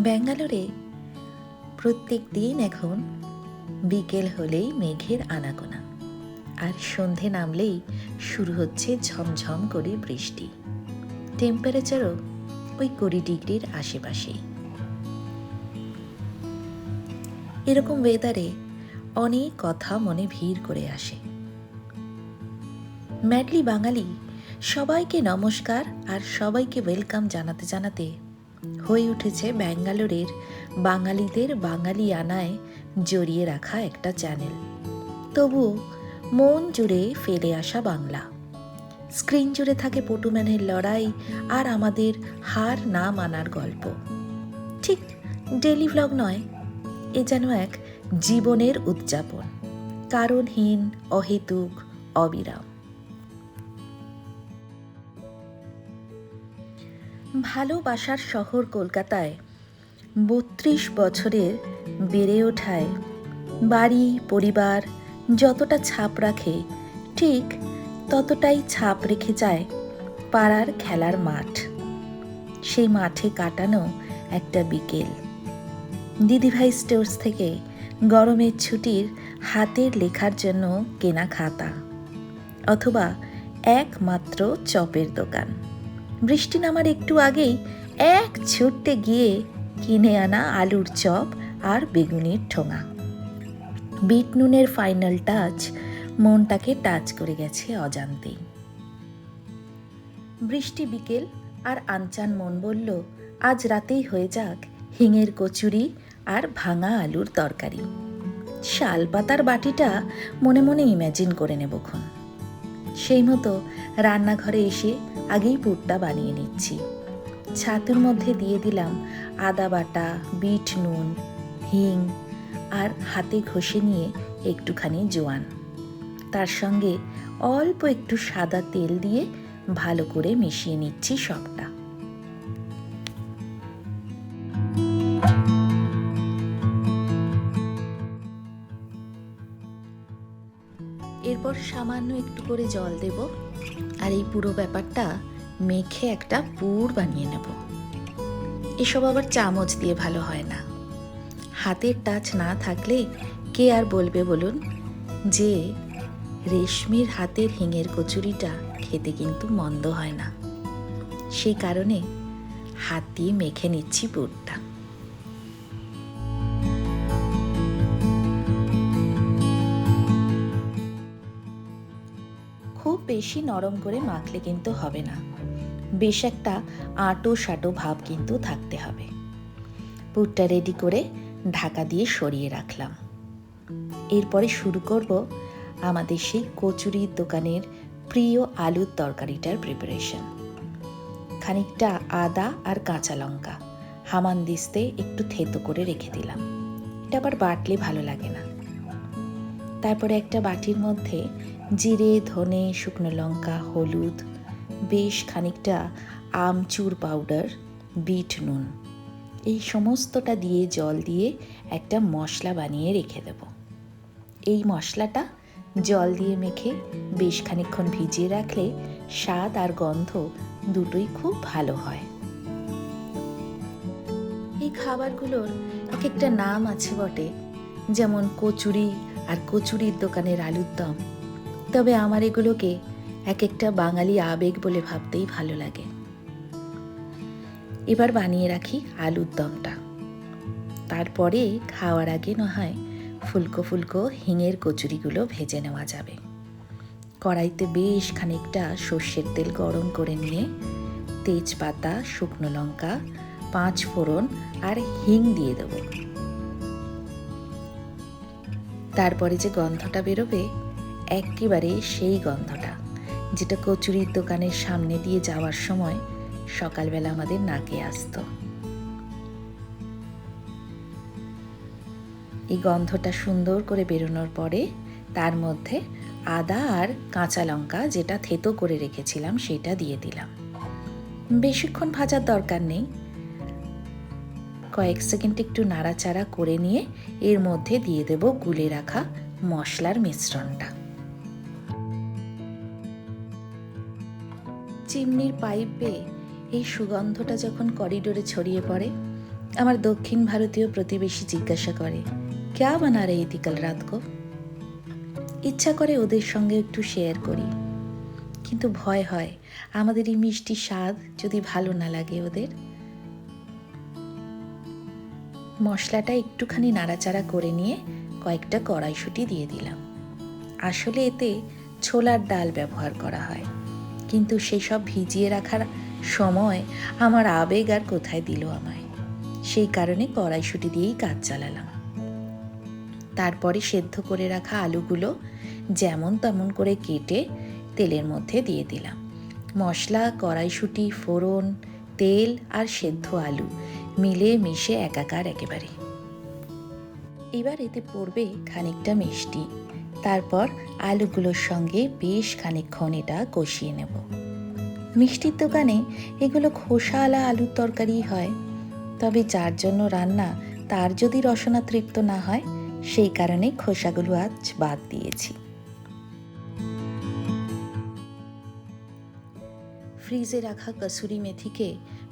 ব্যাঙ্গালোরে। প্রত্যেক দিন এখন বিকেল হলেই মেঘের আনাগোনা। আর সন্ধে নামলেই শুরু হচ্ছে ঝমঝম করে বৃষ্টি। টেম্পারেচারও ওই কুড়ি ডিগ্রির আশেপাশেই। এরকম ওয়েদারে অনেক কথা মনে ভিড় করে আসে। ম্যাডলি বাঙালি সবাইকে নমস্কার আর সবাইকে ওয়েলকাম জানাতে জানাতে হয়ে উঠেছে ব্যাঙ্গালোরের বাঙালিদের বাঙালি আনায় জড়িয়ে রাখা একটা চ্যানেল। তবু মন জুড়ে ফেলে আসা বাংলা। স্ক্রিন জুড়ে থাকে পটুম্যানের লড়াই আর আমাদের হার না মানার গল্প। ঠিক ডেলি ভ্লগ নয়, এ যেন এক জীবনের উদযাপন। কারণহীন, অহেতুক, অবিরাম। ভালোবাসার শহর কলকাতায়। বত্রিশ বছরের বেড়ে ওঠায়। বাড়ি, পরিবার যতটা ছাপ রাখে, ঠিক ততটাই ছাপ রেখে যায় পাড়ার খেলার মাঠ। সেই মাঠে কাটানো একটা বিকেল। দিদিভাই স্টোর্স থেকে গরমের ছুটির হাতের লেখার জন্য কেনা খাতা অথবা একমাত্র চপের দোকান। বৃষ্টি নামার একটু আগেই এক ছুটতে গিয়ে কিনে আনা আলুর চপ আর বেগুনের ঠোঙা। বিট নুনের ফাইনাল টাচ মনটাকে টাচ করে গেছে অজান্তেই। বৃষ্টি বিকেল আর আনচান মন বলল, আজ রাতেই হয়ে যাক হিঙের কচুরি আর ভাঙা আলুর তরকারি। শাল পাতার বাটিটা মনে মনে ইম্যাজিন করে নেবক্ষণ সেই মতো রান্নাঘরে এসে আগেই পুরটা বানিয়ে নিচ্ছি। ছাতুর মধ্যে দিয়ে দিলাম আদা বাটা, বিট নুন, হিং আর হাতে ঘষে নিয়ে একটুখানি জোয়ান। তার সঙ্গে অল্প একটু সাদা তেল দিয়ে ভালো করে মিশিয়ে নিচ্ছি সবটা। সামান্য একটু করে জল দেব আর এই পুরো ব্যাপারটা মেখে একটা পুর বানিয়ে নেব। এসব আবার চামচ দিয়ে ভালো হয় না। হাতের টাচ না থাকলে কে আর বলবে বলুন যে রেশমির হাতের হিঙের কচুরিটা খেতে কিন্তু মন্দ হয় না। সেই কারণে হাত দিয়ে মেখে নিচ্ছি পুরটা। বেশি নরম করে মাখলে কিন্তু হবে না। বেশ একটা আটো সাটো ভাব কিন্তু থাকতে হবে। পুরটা রেডি করে ঢাকা দিয়ে সরিয়ে রাখলাম। এরপরে শুরু করব আমাদের সেই কচুরির দোকানের প্রিয় আলুর তরকারিটার প্রিপারেশন খানিকটা আদা আর কাঁচা লঙ্কা হামান দিস্তে একটু থেতো করে রেখে দিলাম। এটা আবার বাটলে ভালো লাগে না। তারপরে একটা বাটির মধ্যে জিরে, ধনে, শুকনো লঙ্কা, হলুদ, বেশ খানিকটা আমচুর পাউডার, বিট নুন। এই সমস্তটা দিয়ে জল দিয়ে একটা মশলা বানিয়ে রেখে দেব। এই মশলাটা জল দিয়ে মেখে বেশ খানিকক্ষণ ভিজিয়ে রাখলে স্বাদ আর গন্ধ দুটোই খুব ভালো হয়। এই খাবারগুলোর এক একটা নাম আছে বটে, যেমন কচুরি আর কচুরির দোকানের আলুর দম। তবে আমার এগুলোকে এক একটা বাঙালি আবেগ বলে ভাবতেই ভালো লাগে। এবার বানিয়ে রাখি আলুর দমটা। তারপরে খাওয়ার আগে না হয় ফুলকো ফুলকো হিঙের কচুরিগুলো ভেজে নেওয়া যাবে। কড়াইতে বেশ খানিকটা সর্ষের তেল গরম করে নিয়ে তেজপাতা, শুকনো লঙ্কা, পাঁচ ফোড়ন আর হিং দিয়ে দেব। তারপরে যে গন্ধটা বেরোবে একেবারে সেই গন্ধটা, যেটা কচুরির দোকানের সামনে দিয়ে যাওয়ার সময় সকালবেলা আমাদের নাকে আসতো। এই গন্ধটা সুন্দর করে বেরোনোর পরে তার মধ্যে আদা আর কাঁচা লঙ্কা যেটা থেতো করে রেখেছিলাম সেটা দিয়ে দিলাম। বেশিক্ষণ ভাজার দরকার নেই। কয়েক সেকেন্ড একটু নাড়াচাড়া করে নিয়ে এর মধ্যে দিয়ে দেব গুলে রাখা মশলার মিশ্রণটা। চিমনির পাইপ এই সুগন্ধটা যখন করিডোরে ছড়িয়ে পড়ে, আমার দক্ষিণ ভারতীয় প্রতিবেশী জিজ্ঞাসা করে, ক্যা বানা রে থি কাল রাত কো ইচ্ছা করে ওদের সঙ্গে একটু শেয়ার করি। কিন্তু ভয় হয়, আমাদের এই মিষ্টি স্বাদ যদি ভালো না লাগে ওদের। মশলাটা একটুখানি নাড়াচাড়া করে নিয়ে কয়েকটা কড়াইশুঁটি দিয়ে দিলাম। আসলে এতে ছোলার ডাল ব্যবহার করা হয়। কিন্তু সেসব ভিজিয়ে রাখার সময় আমার আবেগ আর কোথায় দিল আমায়? সেই কারণে কড়াইশুঁটি দিয়েই কাজ চালালাম। তারপরে সেদ্ধ করে রাখা আলুগুলো যেমন তেমন করে কেটে তেলের মধ্যে দিয়ে দিলাম। মশলা, কড়াইশুঁটি, ফোড়ন, তেল আর সেদ্ধ আলু মিলে মিশে একাকার একেবারে। এবার এতে পড়বে খানিকটা মিষ্টি। তারপর আলুগুলোর সঙ্গে বেশ খানিকক্ষণ এটা কষিয়ে নেব। মিষ্টির দোকানে এগুলো খোসাওয়ালা আলুর তরকারি হয়, তবে যার জন্য রান্না তার যদি রসনা তৃপ্ত না হয়, সেই কারণে খোসাগুলো আজ বাদ দিয়েছি। ফ্রিজে রাখা কসুরি মেথিকে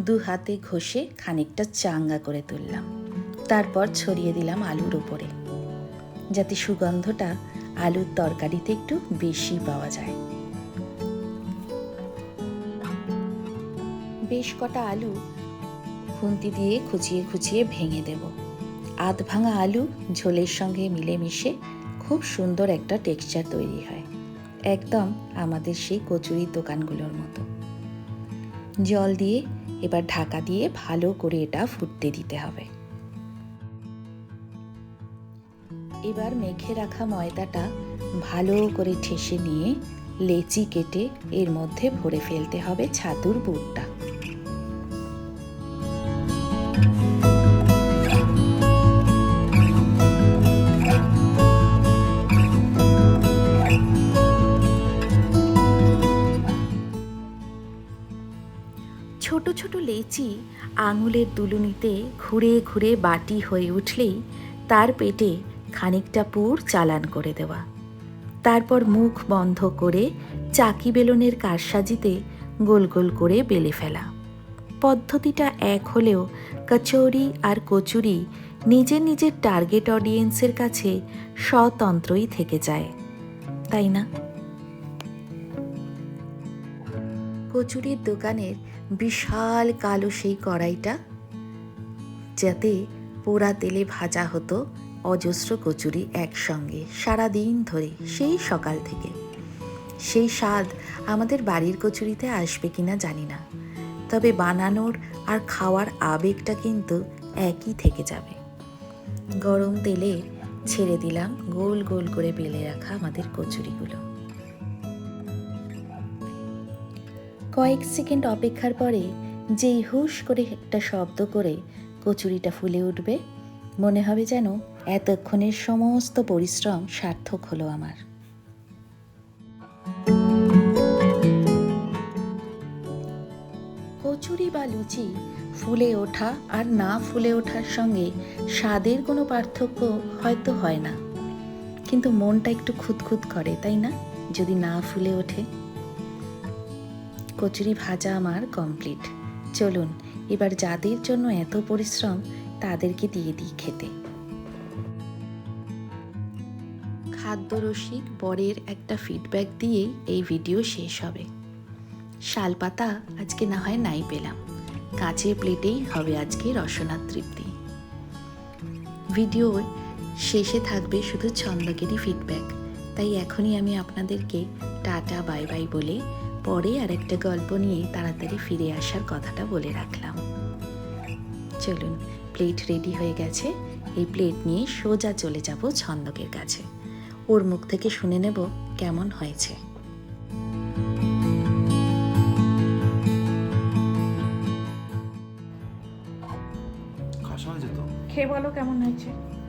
দু হাতে ঘষে খানিকটা চাঙ্গা করে তুললাম। তারপর ছড়িয়ে দিলাম আলুর ওপরে যাতে সুগন্ধটা আলুর তরকারিতে একটু বেশি পাওয়া যায়। বেশ কটা আলু খুন্তি দিয়ে খুচিয়ে খুচিয়ে ভেঙে দেব। আধ ভাঙা আলু ঝোলের সঙ্গে মিলেমিশে খুব সুন্দর একটা টেক্সচার তৈরি হয়। একদম আমাদের সেই কচুরির দোকানগুলোর মতো। জল দিয়ে এবার ঢাকা দিয়ে ভালো করে এটা ফুটতে দিতে হবে। এবার মেখে রাখা ময়দাটা ভালো করে ঠেসে নিয়ে লেচি কেটে এর মধ্যে ভরে ফেলতে হবে ছাতুর বুটটা। ছোট ছোট লেচি আঙুলের দুলুনিতে ঘুরে ঘুরে বাটি হয়ে উঠলেই তার পেটে খানিকটা পুর চালান করে দেওয়া। তারপর মুখ বন্ধ করে চাকি বেলনের কারসাজিতে গোল গোল করে বেলে ফেলা। পদ্ধতিটা এক হলেও কচৌরি আর কচুরি নিজের নিজের টার্গেট অডিয়েন্সের কাছে স্বতন্ত্রই থেকে যায়, তাই না? কচুরির দোকানের বিশাল কালো সেই কড়াইটা, যাতে পোড়া তেলে ভাজা হতো অজস্র কচুরি একসঙ্গে সারা দিন ধরে সেই সকাল থেকে। সেই স্বাদ আমাদের বাড়ির কচুরিতে আসবে কিনা জানি না। তবে বানানোর আর খাওয়ার আবেগটা কিন্তু একই থেকে যাবে। গরম তেলে ছেড়ে দিলাম গোল গোল করে বেলে রাখা আমাদের কচুরিগুলো। কয়েক সেকেন্ড অপেক্ষার পরে যেই হুশ করে একটা শব্দ করে কচুরিটা ফুলে উঠবে মনে হবে যেন এতক্ষণের সমস্ত পরিশ্রম সার্থক হলো আমার। কচুরি বা লুচি ফুলে ওঠা আর না ফুলে ওঠার সঙ্গে স্বাদের কোনো পার্থক্য হয়তো হয় না। কিন্তু মনটা একটু খুঁতখুত করে, তাই না? যদি না ফুলে ওঠে। কচুরি ভাজা আমার কমপ্লিট। চলুন, এবার যাদের জন্য এত পরিশ্রম তাদেরকে দিয়ে দিই খেতে। খাদ্যরসিক বরের একটা ফিডব্যাক দিয়েই এই ভিডিও শেষ হবে। শালপাতা আজকে না হয় নাই পেলাম। কাঁচের প্লেটেই হবে আজকে রসনা তৃপ্তি। ভিডিও শেষে থাকবে শুধু ছন্দকেরই ফিডব্যাক তাই এখনই আমি আপনাদেরকে টাটা বাই বাই বলে পরে আর একটা গল্প নিয়ে তাড়াতাড়ি ফিরে আসার কথাটা বলে রাখলাম। চলুন প্লেট রেডি হয়ে গেছে। এই প্লেট নিয়ে সোজা চলে যাব ছন্দকের কাছে। ওর মুখ থেকে শুনে নেব কেমন হয়েছে। খাসা যেত খেয়ে বলো কেমন হয়েছে?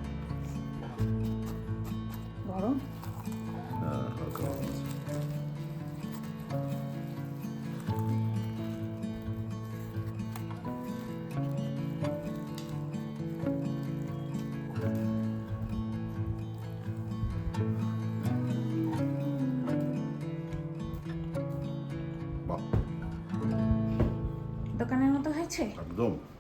Zoom.